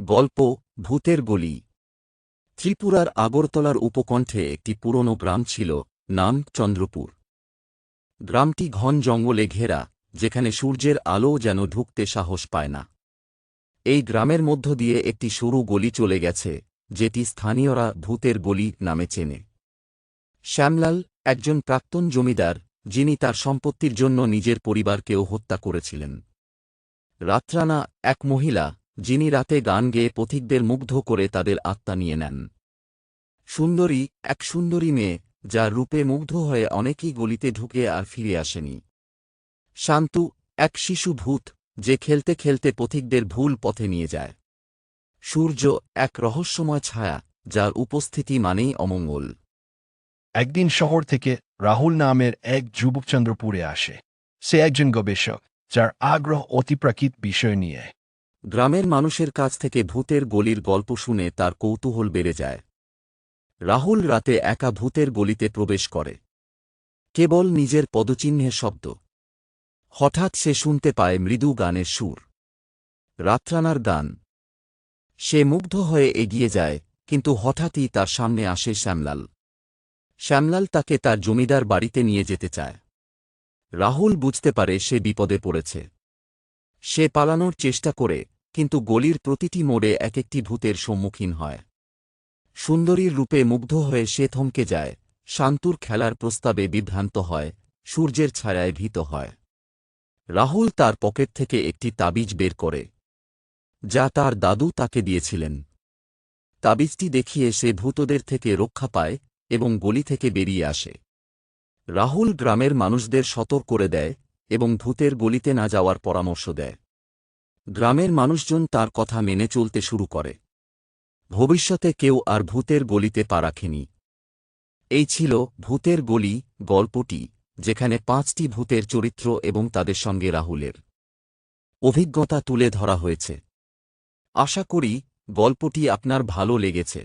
গল্প, ভূতের গলি। ত্রিপুরার আগরতলার উপকণ্ঠে একটি পুরনো গ্রাম ছিল, নাম চন্দ্রপুর। গ্রামটি ঘন জঙ্গলে ঘেরা, যেখানে সূর্যের আলো যেন ঢুকতে সাহস পায় না। এই গ্রামের মধ্য দিয়ে একটি সরু গলি চলে গেছে, যেটি স্থানীয়রা ভূতের গলি নামে চেনে। শ্যামলাল একজন প্রাক্তন জমিদার, যিনি তার সম্পত্তির জন্য নিজের পরিবারকেও হত্যা করেছিলেন। রাত্রানা এক মহিলা যিনি রাতে গান গেয়ে পথিকদের মুগ্ধ করে তাদের আত্মা নিয়ে নেন। সুন্দরী, এক সুন্দরী মেয়ে যা রূপে মুগ্ধ হয়ে অনেকেই গলিতে ঢুকে আর ফিরে আসেনি। শান্তু, এক শিশু ভূত, যে খেলতে খেলতে পথিকদের ভুল পথে নিয়ে যায়। সূর্য, এক রহস্যময় ছায়া, যার উপস্থিতি মানেই অমঙ্গল। একদিন শহর থেকে রাহুল নামের এক যুবক চন্দ্রপুরে আসে। সে একজন গবেষক, যার আগ্রহ অতিপ্রাকৃত বিষয় নিয়ে। গ্রামের মানুষের কাছ থেকে ভূতের গলির গল্প শুনে তার কৌতূহল বেড়ে যায়। রাহুল রাতে একা ভূতের গলিতে প্রবেশ করে। কেবল নিজের পদচিহ্নের শব্দ। হঠাৎ সে শুনতে পায় মৃদু গানের সুর। রাত্রানার গান। সে মুগ্ধ হয়ে এগিয়ে যায়, কিন্তু হঠাৎই তার সামনে আসে শ্যামলাল। শ্যামলাল তাকে তার জমিদার বাড়িতে নিয়ে যেতে চায়। রাহুল বুঝতে পারে সে বিপদে পড়েছে। সে পালানোর চেষ্টা করে কিন্তু গলির প্রতিটি মোড়ে এক একটি ভূতের সম্মুখীন হয়। সুন্দরীর রূপে মুগ্ধ হয়ে সে থমকে যায়। শান্তুর খেলার প্রস্তাবে বিভ্রান্ত হয়, সূর্যের ছায়ায় ভীত হয়। রাহুল তার পকেট থেকে একটি তাবিজ বের করে, যা তার দাদু তাকে দিয়েছিলেন। তাবিজটি দেখিয়ে সে ভূতদের থেকে রক্ষা পায় এবং গলি থেকে বেরিয়ে আসে। রাহুল গ্রামের মানুষদের সতর্ক করে দেয় এবং ভূতের গলিতে না যাওয়ার পরামর্শ দেয়। গ্রামের মানুষজন তার কথা মেনে চলতে শুরু করে। ভবিষ্যতে কেউ আর ভূতের গলিতে পা রাখেনি। এই ছিল ভূতের গলি গল্পটি, যেখানে পাঁচটি ভূতের চরিত্র এবং তাদের সঙ্গে রাহুলের অভিজ্ঞতা তুলে ধরা হয়েছে। আশা করি গল্পটি আপনার ভালো লেগেছে।